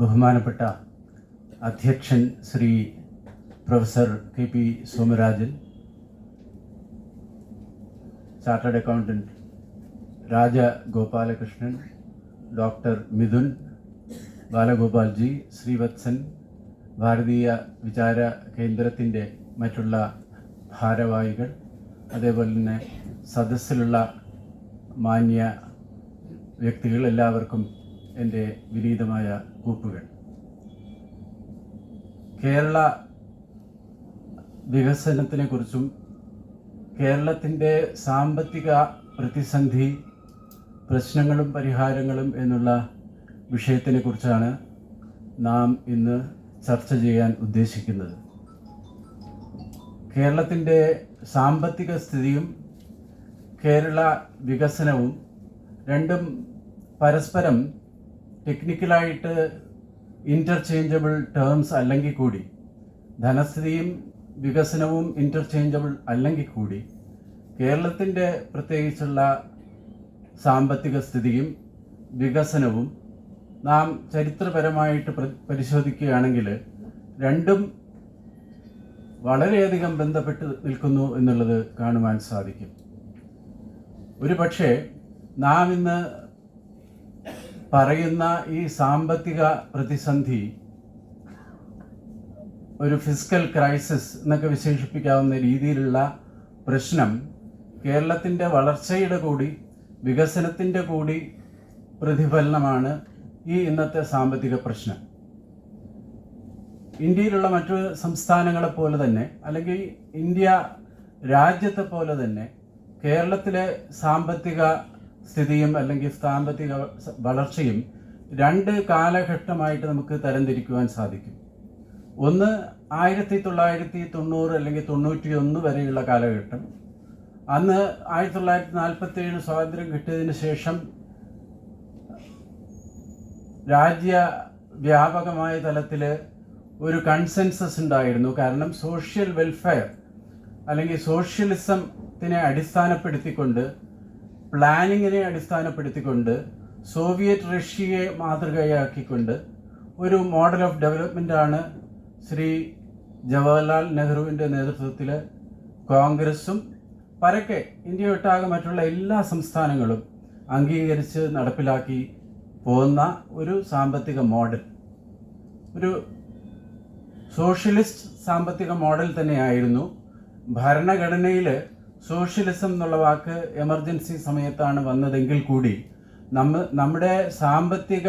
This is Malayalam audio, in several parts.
ബഹുമാനപ്പെട്ട അധ്യക്ഷൻ Shri professor K P Somarajan chartered accountant Rajagopalakrishnan doctor Mithun Balagopalji Srivathsan Bharatiya Vichara കേന്ദ്രത്തിന്റെ മറ്റുള്ള ഭാരവാഹികൾ അതേപോലെ തന്നെ സദസ്സിലുള്ള മാന്യ വ്യക്തികൾ എല്ലാവർക്കും എന്റെ വിനീതമായ കൂപ്പുകൾ. കേരള വികസനത്തിനെക്കുറിച്ചും കേരളത്തിന്റെ സാമ്പത്തിക പ്രതിസന്ധി പ്രശ്നങ്ങളും പരിഹാരങ്ങളും എന്നുള്ള വിഷയത്തിനെക്കുറിച്ചാണ് നാം ഇന്ന് ചർച്ച ചെയ്യാൻ ഉദ്ദേശിക്കുന്നത്. കേരളത്തിന്റെ സാമ്പത്തിക സ്ഥിതിയും കേരള വികസനവും രണ്ടും പരസ്പരം ടെക്നിക്കലായിട്ട് ഇന്റർചേഞ്ചബിൾ ടേംസ് അല്ലെങ്കിൽ കൂടി ധനസ്ഥിതിയും വികസനവും ഇന്റർചേഞ്ചബിൾ അല്ലെങ്കിൽ കൂടി കേരളത്തിന്റെ പ്രത്യേകിച്ചുള്ള സാമ്പത്തിക സ്ഥിതിയും വികസനവും നാം ചരിത്രപരമായിട്ട് പരിശോധിക്കുകയാണെങ്കിൽ രണ്ടും വളരെയധികം ബന്ധപ്പെട്ട് നിൽക്കുന്നു എന്നുള്ളത് കാണുവാൻ സാധിക്കും. ഒരു പക്ഷേ നാം ഇന്ന് പറയുന്ന ഈ സാമ്പത്തിക പ്രതിസന്ധി ഒരു ഫിസിക്കൽ ക്രൈസിസ് എന്നൊക്കെ വിശേഷിപ്പിക്കാവുന്ന രീതിയിലുള്ള പ്രശ്നം കേരളത്തിന്റെ വളർച്ചയുടെ കൂടി വികസനത്തിന്റെ കൂടി പ്രതിഫലനമാണ് ഈ ഇന്നത്തെ സാമ്പത്തിക പ്രശ്നം. ഇന്ത്യയിലുള്ള മറ്റു സംസ്ഥാനങ്ങളെ പോലെ തന്നെ അല്ലെങ്കിൽ ഇന്ത്യ രാജ്യത്തെ പോലെ തന്നെ കേരളത്തിലെ സാമ്പത്തിക സ്ഥിതിയും അല്ലെങ്കിൽ സാമ്പത്തിക വളർച്ചയും രണ്ട് കാലഘട്ടമായിട്ട് നമുക്ക് തരംതിരിക്കുവാൻ സാധിക്കും. ഒന്ന് ആയിരത്തി തൊള്ളായിരത്തി തൊണ്ണൂറ് അല്ലെങ്കിൽ തൊണ്ണൂറ്റി ഒന്ന് വരെയുള്ള കാലഘട്ടം. അന്ന് ആയിരത്തി തൊള്ളായിരത്തി നാൽപ്പത്തി ഏഴ് സ്വാതന്ത്ര്യം കിട്ടിയതിന് ശേഷം രാജ്യ വ്യാപകമായ തലത്തിൽ ഒരു കൺസെൻസസ് ഉണ്ടായിരുന്നു. കാരണം സോഷ്യൽ വെൽഫെയർ അല്ലെങ്കിൽ സോഷ്യലിസത്തിനെ അടിസ്ഥാനപ്പെടുത്തിക്കൊണ്ട് പ്ലാനിങ്ങിനെ അടിസ്ഥാനപ്പെടുത്തിക്കൊണ്ട് സോവിയറ്റ് റഷ്യയെ മാതൃകയാക്കിക്കൊണ്ട് ഒരു മോഡൽ ഓഫ് ഡെവലപ്മെന്റ് ആണ് ശ്രീ ജവഹർലാൽ നെഹ്റുവിന്റെ നേതൃത്വത്തിൽ കോൺഗ്രസും പരക്കെ ഇന്ത്യ ഒട്ടാകെ മറ്റുള്ള എല്ലാ സംസ്ഥാനങ്ങളും അംഗീകരിച്ച് നടപ്പിലാക്കി പോകുന്ന ഒരു സാമ്പത്തിക മോഡൽ. ഒരു സോഷ്യലിസ്റ്റ് സാമ്പത്തിക മോഡൽ തന്നെയായിരുന്നു ഭരണഘടനയിൽ സോഷ്യലിസം എന്നുള്ള വാക്ക് എമർജൻസി സമയത്താണ് വന്നതെങ്കിൽ കൂടി നമ്മ നമ്മുടെ സാമ്പത്തിക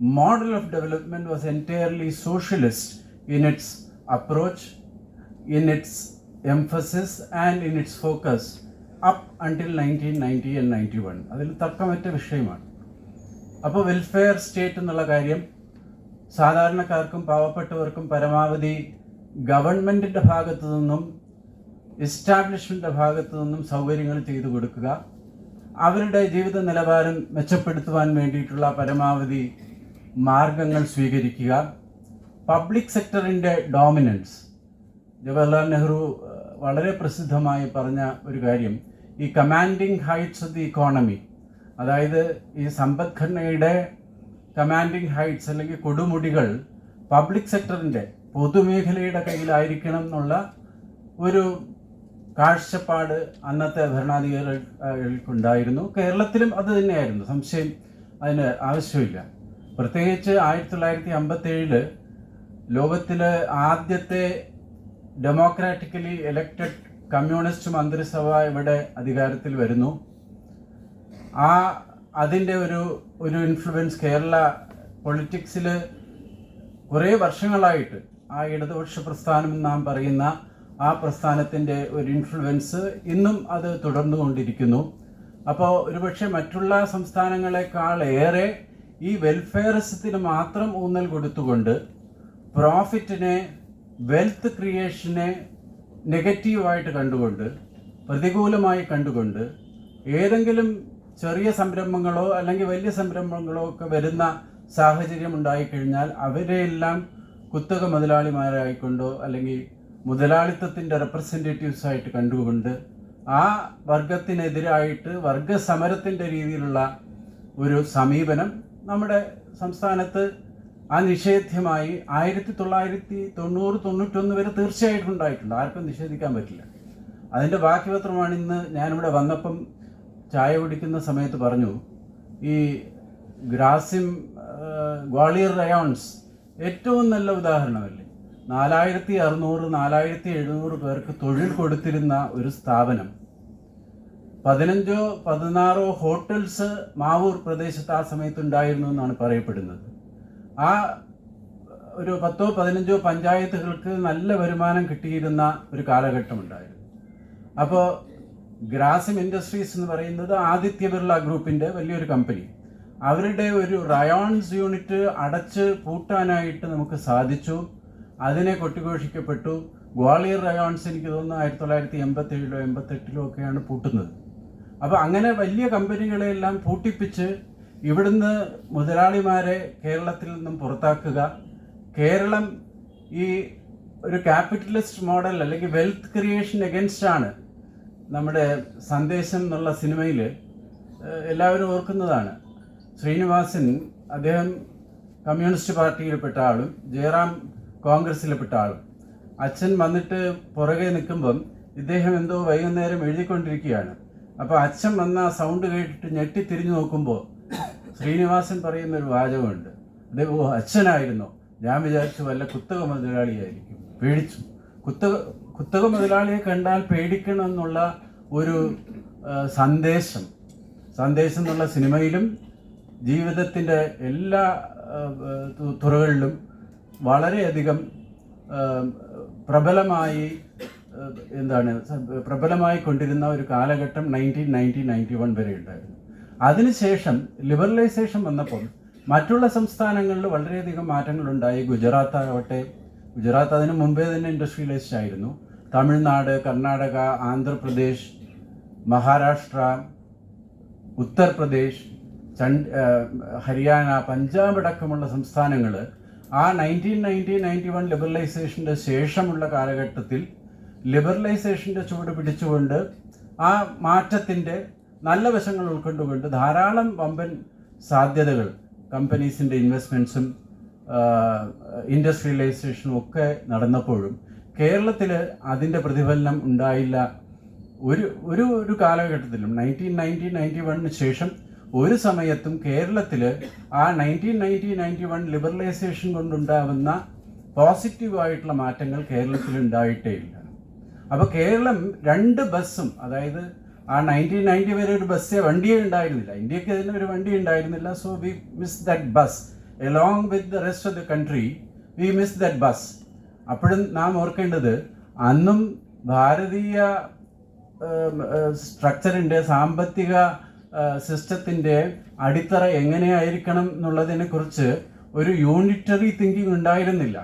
model of development was entirely socialist in its approach in its emphasis and in its focus up until nineteen ninety and ninety one. അതിൽ തർക്കമറ്റ വിഷയമാണ്. അപ്പോൾ വെൽഫെയർ സ്റ്റേറ്റ് എന്നുള്ള കാര്യം സാധാരണക്കാർക്കും പാവപ്പെട്ടവർക്കും പരമാവധി ഗവൺമെന്റിന്റെ ഭാഗത്തു നിന്നും എസ്റ്റാബ്ലിഷ്മെന്റിന്റെ ഭാഗത്തു നിന്നും സൗകര്യങ്ങൾ ചെയ്തു കൊടുക്കുക. അവരുടെ ജീവിത നിലവാരം മെച്ചപ്പെടുത്തുവാൻ വേണ്ടിയിട്ടുള്ള പരമാവധി മാർഗങ്ങൾ സ്വീകരിക്കുക. പബ്ലിക് സെക്ടറിന്റെ ഡോമിനൻസ് ജവഹർലാൽ നെഹ്റു വളരെ പ്രസിദ്ധമായി പറഞ്ഞ ഒരു കാര്യം. ഈ commanding heights of the economy അതായത് ഈ സമ്പദ്ഘടനയുടെ കമാൻഡിങ് ഹൈറ്റ്സ് അല്ലെങ്കിൽ കൊടുമുടികൾ പബ്ലിക് സെക്ടറിന്റെ പൊതുമേഖലയുടെ കയ്യിലായിരിക്കണം എന്നുള്ള ഒരു കാഴ്ചപ്പാട് അന്നത്തെ ഭരണാധികാരികൾക്കുണ്ടായിരുന്നു കേരളത്തിലും അത് തന്നെയായിരുന്നു. സംശയം അതിന് ആവശ്യമില്ല. പ്രത്യേകിച്ച് ആയിരത്തി തൊള്ളായിരത്തി അമ്പത്തി ഏഴിൽ ലോകത്തിലെ ആദ്യത്തെ ഡെമോക്രാറ്റിക്കലി എലക്റ്റഡ് കമ്മ്യൂണിസ്റ്റ് മന്ത്രിസഭ ഇവിടെ അധികാരത്തിൽ വരുന്നു. ആ അതിന്റെ ഒരു ഒരു ഇൻഫ്ലുവൻസ് കേരള പൊളിറ്റിക്സിൽ കുറേ വർഷങ്ങളായിട്ട് ആ ഇടതുപക്ഷ പ്രസ്ഥാനം നാം പറയുന്ന ആ പ്രസ്ഥാനത്തിന്റെ ഒരു ഇൻഫ്ലുവൻസ് ഇന്നും അത് തുടർന്നുകൊണ്ടിരിക്കുന്നു. അപ്പോൾ ഒരുപക്ഷെ മറ്റുള്ള സംസ്ഥാനങ്ങളെക്കാൾ ഏറെ ഈ വെൽഫെയറിസത്തിന് മാത്രം ഊന്നൽ കൊടുത്തുകൊണ്ട് പ്രോഫിറ്റിനെ വെൽത്ത് ക്രിയേഷനെ നെഗറ്റീവായിട്ട് കണ്ടുകൊണ്ട് പ്രതികൂലമായി കണ്ടുകൊണ്ട് ഏതെങ്കിലും ചെറിയ സംരംഭങ്ങളോ അല്ലെങ്കിൽ വലിയ സംരംഭങ്ങളോ ഒക്കെ വരുന്ന സാഹചര്യം ഉണ്ടായിക്കഴിഞ്ഞാൽ അവരെയെല്ലാം കുത്തക മുതലാളിമാരായിക്കൊണ്ടോ അല്ലെങ്കിൽ മുതലാളിത്തത്തിന്റെ റെപ്രസെന്റേറ്റീവ്സ് ആയിട്ട് കണ്ടുകൊണ്ട് ആ വർഗത്തിനെതിരായിട്ട് വർഗസമരത്തിന്റെ രീതിയിലുള്ള ഒരു സമീപനം നമ്മുടെ സംസ്ഥാനത്ത് ആ നിഷേധ്യമായി ആയിരത്തി തൊള്ളായിരത്തി തൊണ്ണൂറ് തൊണ്ണൂറ്റൊന്ന് വരെ തീർച്ചയായിട്ടും ഉണ്ടായിട്ടുണ്ട്. ആർക്കും നിഷേധിക്കാൻ പറ്റില്ല. അതിന്റെ ബാക്കി പത്രമാണ് ഇന്ന് ഞാനിവിടെ വന്നപ്പം ചായ കുടിക്കുന്ന സമയത്ത് പറഞ്ഞു. ഈ ഗ്രാസിം ഗ്വാളിയർ റയോൺസ് ഏറ്റവും നല്ല ഉദാഹരണമല്ലേ? നാലായിരത്തി അറുന്നൂറ് നാലായിരത്തി എഴുന്നൂറ് പേർക്ക് തൊഴിൽ കൊടുത്തിരുന്ന ഒരു സ്ഥാപനം. പതിനഞ്ചോ പതിനാറോ ഹോട്ടൽസ് മാവൂർ പ്രദേശത്ത് ആ സമയത്ത് ഉണ്ടായിരുന്നു എന്നാണ് പറയപ്പെടുന്നത്. ആ ഒരു പത്തോ പതിനഞ്ചോ പഞ്ചായത്തുകൾക്ക് നല്ല വരുമാനം കിട്ടിയിരുന്ന ഒരു കാലഘട്ടം ഉണ്ടായിരുന്നു അപ്പോൾ ഗ്രാസിം ഇൻഡസ്ട്രീസ് എന്ന് പറയുന്നത് ആദിത്യ ബിർള ഗ്രൂപ്പിന്റെ വലിയൊരു കമ്പനി. അവരുടെ ഒരു റയോൺസ് യൂണിറ്റ് അടച്ച് പൂട്ടാനായിട്ട് നമുക്ക് സാധിച്ചു. അതിനെ കൊട്ടിഘോഷിക്കപ്പെട്ടു. ഗ്വാളിയർ റയോൺസ് എനിക്ക് തോന്നുന്നു ആയിരത്തി തൊള്ളായിരത്തി എൺപത്തി ഏഴിലോ എൺപത്തെട്ടിലോ ഒക്കെയാണ് പൂട്ടുന്നത്. അപ്പോൾ അങ്ങനെ വലിയ കമ്പനികളെല്ലാം പൂട്ടിപ്പിച്ച് ഇവിടുന്ന് മുതലാളിമാരെ കേരളത്തിൽ നിന്നും പുറത്താക്കുക. കേരളം ഈ ഒരു ക്യാപിറ്റലിസ്റ്റ് മോഡൽ അല്ലെങ്കിൽ വെൽത്ത് ക്രിയേഷൻ എഗൻസ്റ്റ് ആണ് നമ്മുടെ സന്ദേശം എന്നുള്ള സിനിമയിൽ എല്ലാവരും ഓർക്കുന്നതാണ്. ശ്രീനിവാസൻ അദ്ദേഹം കമ്മ്യൂണിസ്റ്റ് പാർട്ടിയിൽപ്പെട്ട ആളും ജയറാം കോൺഗ്രസ്സിൽപ്പെട്ട ആളും. അച്ഛൻ വന്നിട്ട് പുറകെ നിൽക്കുമ്പം ഇദ്ദേഹം എന്തോ വൈകുന്നേരം എഴുതിക്കൊണ്ടിരിക്കുകയാണ്. അപ്പോൾ അച്ഛൻ വന്ന സൗണ്ട് കേട്ടിട്ട് ഞെട്ടി തിരിഞ്ഞു നോക്കുമ്പോൾ ശ്രീനിവാസൻ പറയുന്ന ഒരു വാചകമുണ്ട്. അദ്ദേഹം ഓ അച്ഛനായിരുന്നോ. ഞാൻ വിചാരിച്ചു വല്ല കുത്തക മുതലാളിയായിരിക്കും. പേടിച്ചു. കുത്തക കുത്തക മുതലാളിയെ കണ്ടാൽ പേടിക്കണം എന്നുള്ള ഒരു സന്ദേശം. സന്ദേശം എന്നുള്ള സിനിമയിലും ജീവിതത്തിന്റെ എല്ലാ തുറകളിലും വളരെയധികം പ്രബലമായി എന്താണ് പ്രബലമായി കൊണ്ടിരുന്ന ഒരു കാലഘട്ടം നയന്റീൻ നയന്റീൻ നയന്റി വൺ വരെ ഉണ്ടായിരുന്നു. അതിനുശേഷം ലിബറലൈസേഷൻ വന്നപ്പോൾ മറ്റുള്ള സംസ്ഥാനങ്ങളിൽ വളരെയധികം മാറ്റങ്ങളുണ്ടായി. ഗുജറാത്ത് ആവട്ടെ ഗുജറാത്ത് അതിന് മുമ്പേ തന്നെ ഇൻഡസ്ട്രിയലൈസ്ഡ് ആയിരുന്നു. തമിഴ്നാട് കർണാടക ആന്ധ്രാപ്രദേശ് മഹാരാഷ്ട്ര ഉത്തർപ്രദേശ് ഹരിയാന പഞ്ചാബ് അടക്കമുള്ള സംസ്ഥാനങ്ങൾ ആ നയന്റീൻ നയന്റി നയന്റി വൺ ലിബറലൈസേഷന്റെ ശേഷമുള്ള കാലഘട്ടത്തിൽ ലിബറലൈസേഷന്റെ ചുവട് പിടിച്ചുകൊണ്ട് ആ മാറ്റത്തിന്റെ നല്ല വശങ്ങൾ ഉൾക്കൊണ്ടുകൊണ്ട് ധാരാളം വമ്പൻ സാധ്യതകൾ കമ്പനീസിന്റെ ഇൻവെസ്റ്റ്മെന്റ്സും ഇൻഡസ്ട്രിയലൈസേഷനും ഒക്കെ നടന്നപ്പോഴും കേരളത്തിൽ അതിന്റെ പ്രതിഫലനം ഉണ്ടായില്ല. ഒരു ഒരു ഒരു കാലഘട്ടത്തിലും നയന്റീൻ നയന്റി നയന്റി വണ്ണിന് ശേഷം ഒരു സമയത്തും കേരളത്തിൽ ആ nineteen ninety ninety one liberalisation കൊണ്ടുണ്ടാവുന്ന പോസിറ്റീവായിട്ടുള്ള മാറ്റങ്ങൾ കേരളത്തിൽ ഉണ്ടായിട്ടേ ഇല്ല. അപ്പോൾ കേരളം രണ്ട് ബസ്സും അതായത് ആ നയന്റീൻ നയന്റി വരെ ഒരു ബസ്സേ വണ്ടിയേ ഉണ്ടായിരുന്നില്ല. ഇന്ത്യയ്ക്ക് തന്നെ ഒരു വണ്ടി ഉണ്ടായിരുന്നില്ല. So we miss that bus along with the rest of the country we miss that bus അപ്പോഴും നാം ഓർക്കേണ്ടത് അന്നും ഭാരതീയ സ്ട്രക്ചറിന്റെ സാമ്പത്തിക സിസ്റ്റത്തിന്റെ അടിത്തറ എങ്ങനെയായിരിക്കണം എന്നുള്ളതിനെ കുറിച്ച് ഒരു യൂണിറ്ററി തിങ്കിങ് ഉണ്ടായിരുന്നില്ല.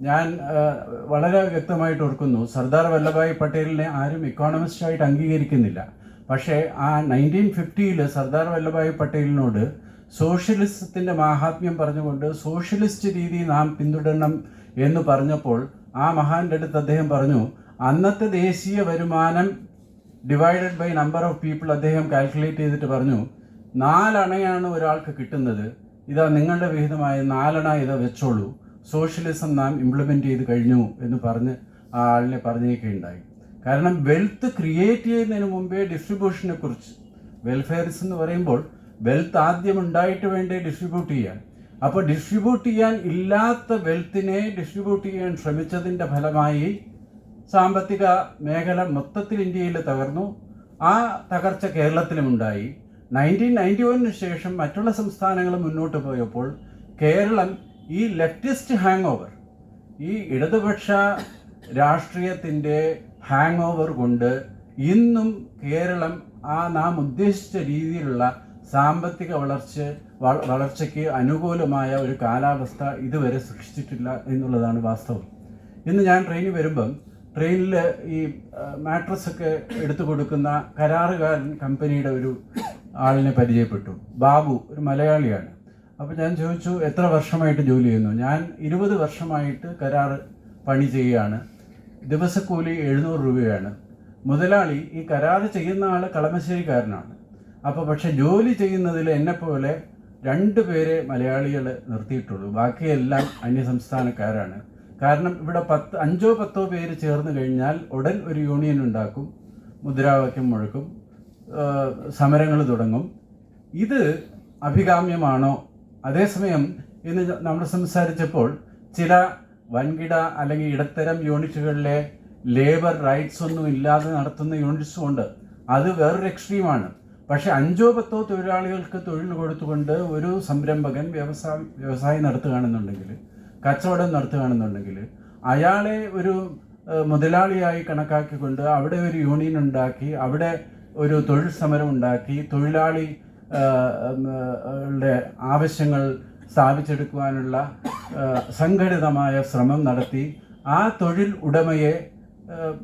ഞാൻ വളരെ വ്യക്തമായിട്ട് ഓർക്കുന്നു സർദാർ വല്ലഭായ് പട്ടേലിനെ ആരും ഇക്കോണമിസ്റ്റായിട്ട് അംഗീകരിക്കുന്നില്ല. പക്ഷേ ആ നയന്റീൻ ഫിഫ്റ്റിയിൽ സർദാർ വല്ലഭായ് പട്ടേലിനോട് സോഷ്യലിസത്തിന്റെ മാഹാത്മ്യം പറഞ്ഞുകൊണ്ട് സോഷ്യലിസ്റ്റ് രീതി നാം പിന്തുടരണം എന്ന് പറഞ്ഞപ്പോൾ ആ മഹാന്റെ അടുത്ത് അദ്ദേഹം പറഞ്ഞു അന്നത്തെ ദേശീയ വരുമാനം divided by number of people അദ്ദേഹം കാൽക്കുലേറ്റ് ചെയ്തിട്ട് പറഞ്ഞു നാലണയാണ് ഒരാൾക്ക് കിട്ടുന്നത്. ഇതാ നിങ്ങളുടെ വിഹിതമായ നാലണ ഇത് വെച്ചോളൂ. സോഷ്യലിസം നാം ഇംപ്ലിമെന്റ് ചെയ്ത് കഴിഞ്ഞു എന്ന് പറഞ്ഞ് ആ ആളിനെ പറഞ്ഞേക്കുകയുണ്ടായി. കാരണം വെൽത്ത് ക്രിയേറ്റ് ചെയ്യുന്നതിന് മുമ്പേ ഡിസ്ട്രിബ്യൂഷനെ കുറിച്ച് വെൽഫെയർസ് എന്ന് പറയുമ്പോൾ വെൽത്ത് ആദ്യം ഉണ്ടായിട്ട് വേണ്ടേ ഡിസ്ട്രിബ്യൂട്ട് ചെയ്യാൻ. അപ്പോൾ ഡിസ്ട്രിബ്യൂട്ട് ചെയ്യാൻ ഇല്ലാത്ത വെൽത്തിനെ ഡിസ്ട്രിബ്യൂട്ട് ചെയ്യാൻ ശ്രമിച്ചതിന്റെ ഫലമായി സാമ്പത്തിക മേഖല മൊത്തത്തിൽ ഇന്ത്യയിൽ തകർന്നു. ആ തകർച്ച കേരളത്തിലും ഉണ്ടായി നയന്റീൻ നയന്റി വണ്ണിന് ശേഷം മറ്റുള്ള സംസ്ഥാനങ്ങൾ മുന്നോട്ട് പോയപ്പോൾ കേരളം ഈ ലെഫ്റ്റിസ്റ്റ് ഹാങ് ഓവർ ഈ ഇടതുപക്ഷ രാഷ്ട്രീയത്തിന്റെ ഹാങ് ഓവർ കൊണ്ട് ഇന്നും കേരളം ആ നാം ഉദ്ദേശിച്ച രീതിയിലുള്ള സാമ്പത്തിക വളർച്ച വളർച്ചയ്ക്ക് അനുകൂലമായ ഒരു കാലാവസ്ഥ ഇതുവരെ സൃഷ്ടിച്ചിട്ടില്ല എന്നുള്ളതാണ് വാസ്തവം. ഇന്ന് ഞാൻ ട്രെയിനിൽ വരുമ്പം ട്രെയിനിൽ ഈ മാട്രസ് ഒക്കെ എടുത്തു കൊടുക്കുന്ന കരാറുകാരൻ കമ്പനിയുടെ ഒരു ആളിനെ പരിചയപ്പെട്ടു. ബാബു ഒരു മലയാളിയാണ്. അപ്പോൾ ഞാൻ ചോദിച്ചു എത്ര വർഷമായിട്ട് ജോലി ചെയ്യുന്നു? ഞാൻ ഇരുപത് വർഷമായിട്ട് കരാർ പണി ചെയ്യുകയാണ്. ദിവസക്കൂലി എഴുന്നൂറ് രൂപയാണ്. മുതലാളി ഈ കരാർ ചെയ്യുന്ന ആൾ കളമശ്ശേരിക്കാരനാണ്. അപ്പോൾ പക്ഷെ ജോലി ചെയ്യുന്നതിൽ എന്നെപ്പോലെ രണ്ട് പേരെ മലയാളികൾ നിർത്തിയിട്ടുള്ളൂ. ബാക്കിയെല്ലാം അന്യസംസ്ഥാനക്കാരാണ്. കാരണം ഇവിടെ പത്ത് അഞ്ചോ പത്തോ പേര് ചേർന്ന് കഴിഞ്ഞാൽ ഉടൻ ഒരു യൂണിയൻ ഉണ്ടാക്കും മുദ്രാവാക്യം മുഴക്കും സമരങ്ങൾ തുടങ്ങും. ഇത് അഭികാമ്യമാണോ? അതേസമയം ഇന്ന് നമ്മൾ സംസാരിച്ചപ്പോൾ ചില വൻകിട അല്ലെങ്കിൽ ഇടത്തരം യൂണിറ്റുകളിലെ ലേബർ റൈറ്റ്സ് ഒന്നും ഇല്ലാതെ നടത്തുന്ന യൂണിറ്റ്സും ഉണ്ട്. അത് വേറൊരു എക്സ്ട്രീമാണ്. പക്ഷെ അഞ്ചോ പത്തോ തൊഴിലാളികൾക്ക് തൊഴിൽ കൊടുത്തുകൊണ്ട് ഒരു സംരംഭകൻ വ്യവസായ വ്യവസായം നടത്തുകയാണെന്നുണ്ടെങ്കിൽ കച്ചവടം നടത്തുകയാണെന്നുണ്ടെങ്കിൽ അയാളെ ഒരു മുതലാളിയായി കണക്കാക്കിക്കൊണ്ട് അവിടെ ഒരു യൂണിയൻ ഉണ്ടാക്കി അവിടെ ഒരു തൊഴിൽ സമരം ഉണ്ടാക്കി തൊഴിലാളി ആവശ്യങ്ങൾ സ്ഥാപിച്ചെടുക്കുവാനുള്ള സംഘടിതമായ ശ്രമം നടത്തി ആ തൊഴിൽ ഉടമയെ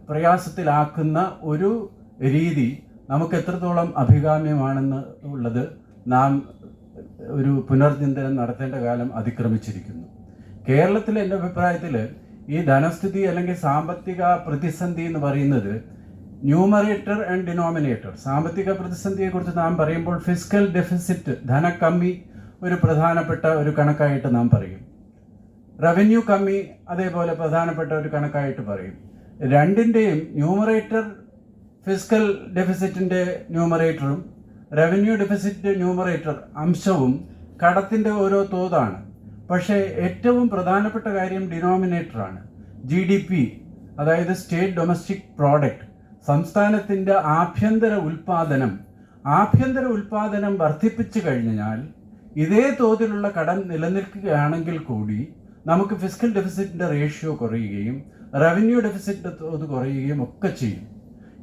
പ്രയാസത്തിലാക്കുന്ന ഒരു രീതി നമുക്ക് എത്രത്തോളം അഭികാമ്യമാണെന്ന് ഉള്ളത് നാം ഒരു പുനർചിന്തനം നടത്തേണ്ട കാലം അതിക്രമിച്ചിരിക്കുന്നു. കേരളത്തിൽ എന്റെ അഭിപ്രായത്തിൽ ഈ ധനസ്ഥിതി അല്ലെങ്കിൽ സാമ്പത്തിക പ്രതിസന്ധി എന്ന് പറയുന്നത് ന്യൂമറേറ്റർ ആൻഡ് ഡിനോമിനേറ്റർ. സാമ്പത്തിക പ്രതിസന്ധിയെക്കുറിച്ച് നാം പറയുമ്പോൾ ഫിസിക്കൽ ഡെഫിസിറ്റ് ധനക്കമ്മി ഒരു പ്രധാനപ്പെട്ട ഒരു കണക്കായിട്ട് നാം പറയും. റവന്യൂ കമ്മി അതേപോലെ പ്രധാനപ്പെട്ട ഒരു കണക്കായിട്ട് പറയും. രണ്ടിന്റെയും ന്യൂമറേറ്റർ ഫിസിക്കൽ ഡെഫിസിറ്റിന്റെ ന്യൂമറേറ്ററും റവന്യൂ ഡെഫിസിറ്റ് ന്യൂമറേറ്റർ അംശവും കടത്തിന്റെ ഓരോ തോതാണ്. പക്ഷേ ഏറ്റവും പ്രധാനപ്പെട്ട കാര്യം ഡിനോമിനേറ്ററാണ്. ജി ഡി പി അതായത് സ്റ്റേറ്റ് ഡൊമസ്റ്റിക് പ്രോഡക്റ്റ് സംസ്ഥാനത്തിന്റെ ആഭ്യന്തര ഉൽപാദനം. ആഭ്യന്തര ഉൽപാദനം വർദ്ധിപ്പിച്ചു കഴിഞ്ഞാൽ ഇതേ തോതിലുള്ള കടം നിലനിൽക്കുകയാണെങ്കിൽ കൂടി നമുക്ക് ഫിസിക്കൽ ഡെഫിസിറ്റിന്റെ റേഷ്യോ കുറയുകയും റവന്യൂ ഡെഫിസിറ്റിന്റെ തോത് കുറയുകയും ഒക്കെ ചെയ്യും.